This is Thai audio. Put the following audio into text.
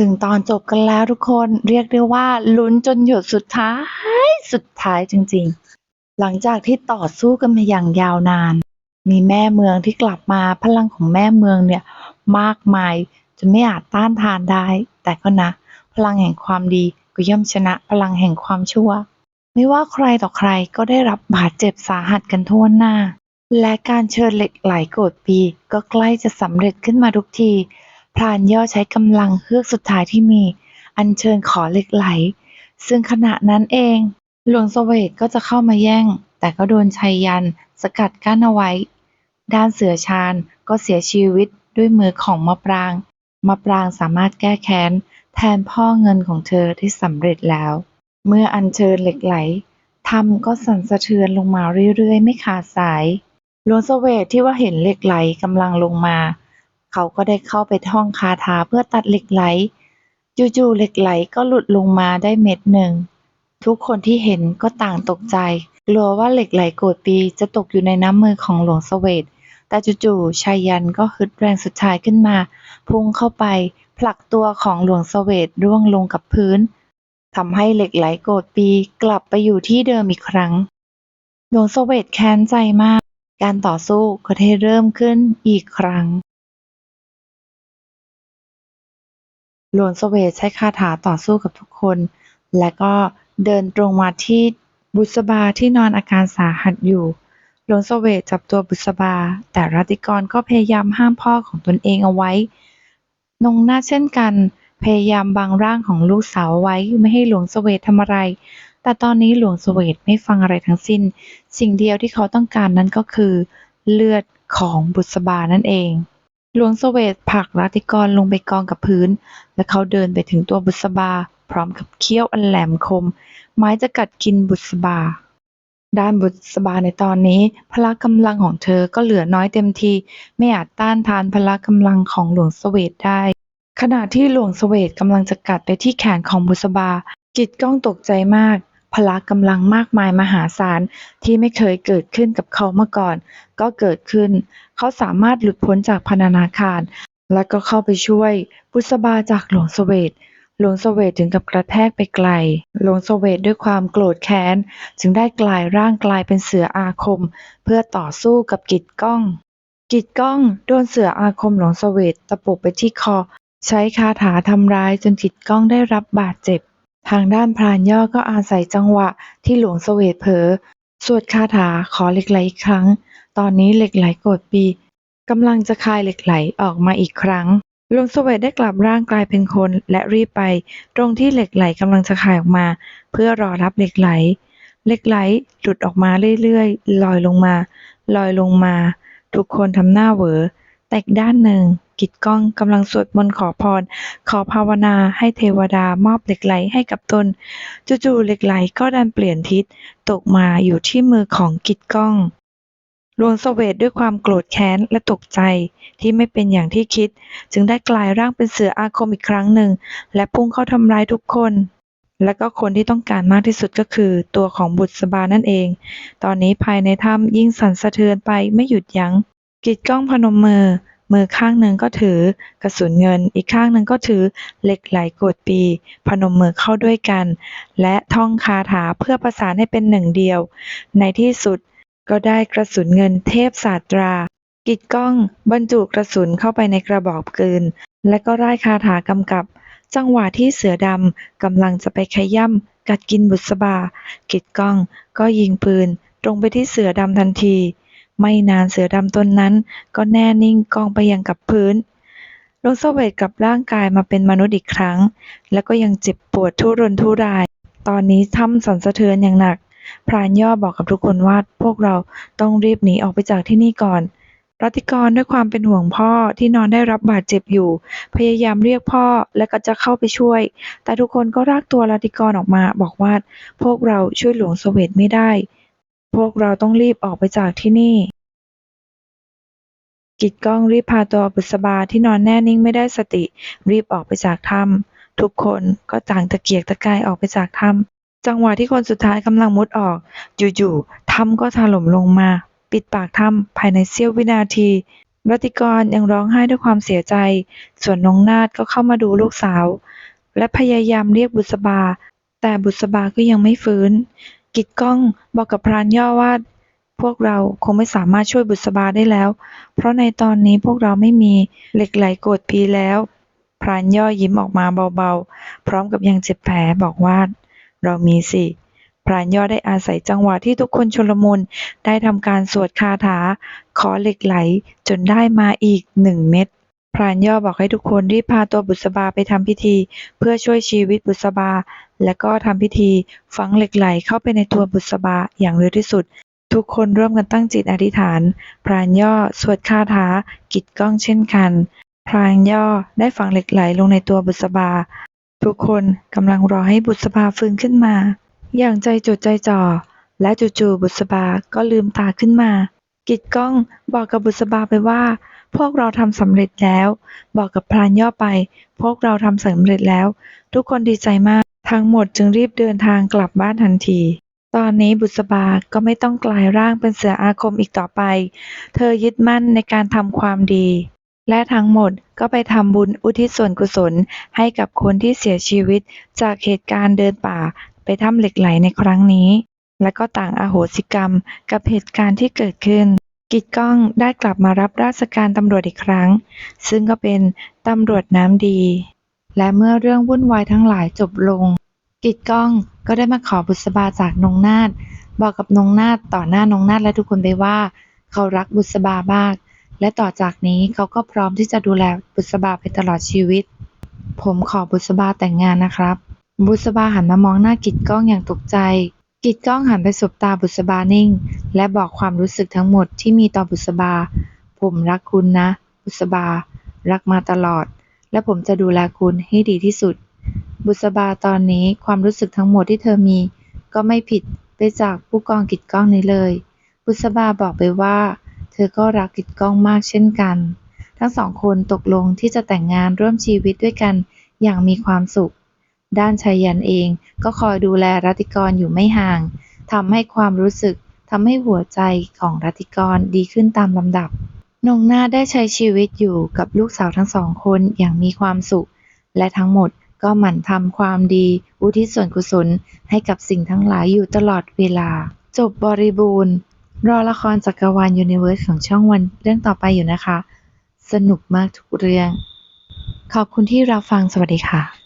ถึงตอนจบกันแล้วทุกคนเรียกได้ว่าลุ้นจนหยดสุดท้าย สุดท้ายจริงๆ หลังจากที่ต่อสู้กันมาอย่างยาวนาน มีแม่เมืองที่กลับมาพลังของแม่เมืองเนี่ยมากมายจนไม่อาจต้านทานได้ แต่ก็นะ พลังแห่งความดีก็ย่อมชนะพลังแห่งความชั่ว ไม่ว่าใครต่อใครก็ได้รับบาดเจ็บสาหัสกันทั่วหน้า และการเชิญเหล็กไหลโกรธปีก็ใกล้จะสำเร็จขึ้นมาทุกที พรานย่อใช้กำลังเฮือกสุดท้ายที่มี อัญเชิญขอเหล็กไหล ซึ่งขณะนั้นเอง หลวงเสวตก็จะเข้ามาแย่ง แต่ก็โดนชัยยันสกัดกั้นเอาไว้ ด้านเสือชาญก็เสียชีวิตด้วยมือของมะปราง มะปรางสามารถแก้แค้น แทนพ่อเงินของเธอที่สำเร็จแล้ว เมื่ออัญเชิญเหล็กไหลทำก็สั่นสะเทือนลงมาเรื่อยๆ ไม่ขาดสายหลวงเสวตที่ว่าเห็นเหล็กไหลกำลังลงมา เขาก็ได้เข้าไปท่องคาถาเพื่อตัดเหล็กไหล จู่ๆเหล็กไหลก็หลุดลงมาได้เม็ดหนึ่ง ทุกคนที่เห็นก็ต่างตกใจ กลัวว่าเหล็กไหลโกรธปีจะตกอยู่ในน้ำมือของหลวงเสวตแต่จู่ๆชายันก็ฮึดแรงสุดท้ายขึ้นมา พุ่งเข้าไป ผลักตัวของหลวงเสวตร่วงลงกับพื้นทำให้เหล็กไหลโกรธปีกลับไปอยู่ที่เดิมอีกครั้ง หลวงเสวตแค้นใจมาก การต่อสู้ก็ได้เริ่มขึ้นอีกครั้ง หลวงเสวตใช้คาถาต่อสู้กับทุกคน และก็เดินตรงมาที่บุษบาที่นอนอาการสาหัสอยู่ หลวงเสวตจับตัวบุษบา แต่รัติกรก็พยายามห้ามพ่อของตนเองเอาไว้ นงหน้าเช่นกัน พยายามบังร่างของลูกสาวไว้ไม่ให้หลวงเสวตทำอะไร แต่ตอนนี้หลวงเสวตไม่ฟังอะไรทั้งสิ้น สิ่งเดียวที่เขาต้องการนั้นก็คือ เลือดของบุษบานั่นเอง หลวงเสวตผลักรัติกรลงไปกองกับพื้น และเขาเดินไปถึงตัวบุษบา พร้อมกับเขี้ยวอันแหลมคม ไม้จะกัดกินบุษบา ด้านบุษบาในตอนนี้ พละกำลังของเธอก็เหลือน้อยเต็มที ไม่อาจต้านทานพละกำลังของหลวงเสวตได้ ขณะที่หลวงเสวตกำลังจะกัดไปที่แขนของบุษบา กิจก้องตกใจมาก พละกำลังมากมายมหาศาลที่ไม่เคยเกิดขึ้นกับเขามาก่อน ก็เกิดขึ้น เขาสามารถหลุดพ้นจากพนธนาคาร และก็เข้าไปช่วยบุษบาจากหลวงเสวตหลวงเสวตถึงกับกระแทกไปไกล หลวงเสวตด้วยความโกรธแค้น จึงได้กลายร่างกลายเป็นเสืออาคม เพื่อต่อสู้กับกิจก้อง กิจก้องโดนเสืออาคมหลวงเสวตตะปบไปที่คอ ใช้คาถาทำร้ายจนกิจก้องได้รับบาดเจ็บ ทางด้านพรานย่อก็อาศัยจังหวะที่หลวงเสวตเผลอสวดคาถาขอเหล็กไหลอีกครั้ง ตอนนี้เหล็กไหลโกรธปีกำลังจะคายเหล็กไหลออกมาอีกครั้งหลวงเสวตได้กลับร่างกลายเป็นคนและรีบไป ตรงที่เหล็กไหลกำลังจะคายออกมา เพื่อรอรับเหล็กไหลเหล็กไหลหลุดออกมาเรื่อยๆลอยลงมา ลอยลงมา ทุกคนทำหน้าเหวอ แต่อีกด้านหนึ่ง กิจก้องกำลังสวดมนต์ขอพร ขอภาวนาให้เทวดามอบเหล็กไหลให้กับตน จู่ๆเหล็กไหลก็ดันเปลี่ยนทิศ ตกมาอยู่ที่มือของกิจก้องหลวงเสวตด้วยความโกรธแค้นและตกใจที่ไม่เป็นอย่างที่คิด จึงได้กลายร่างเป็นเสืออาคมอีกครั้งหนึ่ง และพุ่งเข้าทำร้ายทุกคน และก็คนที่ต้องการมากที่สุดก็คือ ตัวของบุษบานั่นเอง ตอนนี้ภายในถ้ำยิ่งสั่นสะเทือนไปไม่หยุดยัง้ง กิจก้องพนมมือ มือข้างหนึ่งก็ถือกระสุนเงิน อีกข้างหนึ่งก็ถือเหล็กไหลกดปี พนมมือเข้าด้วยกัน และท่องคาถาเพื่อประสานให้เป็นหนึ่งเดียว ในที่สุดก็ได้กระสุนเงินเทพศาสตรา กิจก้องบรรจุกระสุนเข้าไปในกระบอกปืน และก็ไร่คาถากำกับ จังหวะที่เสือดำกำลังจะไปขย่ำกัดกินบุษบา กิจก้องก็ยิงปืนตรงไปที่เสือดำทันที ไม่นานเสือดำตนนั้น ก็แน่นิ่งกองไปยังกับพื้นหลวงเวตกลับร่างกายมาเป็นมนุษย์อีกครั้ง แล้วก็ยังเจ็บปวดทุรนทุราย ตอนนี้ถ้ำสั่นสะเทือนอย่างหนัก พรานย่อบอกกับทุกคนว่าพวกเราต้องรีบหนีออกไปจากที่นี่ก่อนรัติกรด้วยความเป็นห่วงพ่อที่นอนได้รับบาดเจ็บอยู่ พยายามเรียกพ่อและก็จะเข้าไปช่วย แต่ทุกคนก็รากตัวรัติกรออกมาบอกว่า พวกเราช่วยหลวงเวตไม่ได้ พวกเราต้องรีบออกไปจากที่นี่ กิจก้องรีบพาตัวบุษบาที่นอนแน่นิ่งไม่ได้สติ รีบออกไปจากถ้ำทุกคนก็ต่างตะเกียกตะกายออกไปจากถ้ำจังหวะที่คนสุดท้ายกำลังมุดออก อยู่ๆถ้ำก็ถล่มลงมา ปิดปากถ้ำภายในเสี้ยววินาทีรัติกรยังร้องไห้ด้วยความเสียใจ ส่วนน้องนาฏก็เข้ามาดูลูกสาว และพยายามเรียกบุษบา แต่บุษบาก็ยังไม่ฟื้น กิตก้องบอกกับพรานย่อว่า พวกเราคงไม่สามารถช่วยบุษบาได้แล้ว เพราะในตอนนี้พวกเราไม่มีเหล็กไหลโกรธพีแล้ว พรานย่อยิ้มออกมาเบาๆ พร้อมกับยังเจ็บแผลบอกว่า เรามีสิพรานย่อได้อาศัยจังหวะที่ทุกคนชลมุนได้ทำการสวดคาถา ขอเหล็กไหลจนได้มาอีกหนึ่งเม็ดพรานย่อบอกให้ทุกคนรีบพาตัวบุษบาไปทำพิธี เพื่อช่วยชีวิตบุษบา และก็ทำพิธีฝังเหล็กไหลเข้าไปในตัวบุษบาอย่างเร็วที่สุด ทุกคนร่วมกันตั้งจิตอธิษฐาน พรานย่อสวดคาถากิจก้องเช่นกัน พรานย่อได้ฝังเหล็กไหลลงในตัวบุษบา ทุกคนกำลังรอให้บุษบาฟื้นขึ้นมา อย่างใจจดใจจ่อ และจู่ๆบุษบาก็ลืมตาขึ้นมา กิจก้องบอกกับบุษบาไปว่าพวกเราทำสำเร็จแล้ว บอกกับพรานย่อไป พวกเราทำสำเร็จแล้ว ทุกคนดีใจมาก ทั้งหมดจึงรีบเดินทางกลับบ้านทันที ตอนนี้บุษบาก็ไม่ต้องกลายร่างเป็นเสืออาคมอีกต่อไป เธอยึดมั่นในการทำความดี และทั้งหมดก็ไปทำบุญอุทิศส่วนกุศลให้กับคนที่เสียชีวิตจากเหตุการณ์เดินป่าไปถ้ำเหล็กไหลในครั้งนี้ และก็ต่างอาโหสิกรรมกับเหตุการณ์ที่เกิดขึ้น กิจก้องได้กลับมารับราชการตำรวจอีกครั้ง ซึ่งก็เป็นตำรวจน้ำดีและเมื่อเรื่องวุ่นวายทั้งหลายจบลง กิจก้องก็ได้มาขอบุษบาจากนงนาฏบอกกับนงนาฏต่อหน้านงนาฏและทุกคนไปว่า เขารักบุษบามาก และต่อจากนี้เขาก็พร้อมที่จะดูแลบุษบาไปตลอดชีวิต ผมขอบุษบาแต่งงานนะครับ บุษบาหันมามองหน้ากิจก้องอย่างตกใจ กิจก้องหันไปสบตาบุษบานิ่ง และบอกความรู้สึกทั้งหมดที่มีต่อบุษบา ผมรักคุณนะ บุษบา รักมาตลอด และผมจะดูแลคุณให้ดีที่สุด บุษบาตอนนี้ความรู้สึกทั้งหมดที่เธอมี ก็ไม่ผิดไปจากผู้กองกิจก้องนี้เลย บุษบาบอกไปว่า เธอก็รักกิจก้องมากเช่นกัน ทั้งสองคนตกลงที่จะแต่งงานร่วมชีวิตด้วยกันอย่างมีความสุข ด้านชายันเองก็คอยดูแลรัติกรอยู่ไม่ห่างทำให้ความรู้สึกทำให้หัวใจของรัติกรดีขึ้นตามลำดับนงนาได้ใช้ชีวิตอยู่กับลูกสาวทั้งสองคนอย่างมีความสุข และทั้งหมด ก็หมั่นทำความดี อุทิศส่วนกุศลให้กับสิ่งทั้งหลายอยู่ตลอดเวลา จบบริบูรณ์ รอละครจักรวาลยูนิเวิร์สของช่องวันเรื่องต่อไปอยู่นะคะ สนุกมากทุกเรื่อง ขอบคุณที่รับฟังสวัสดีค่ะ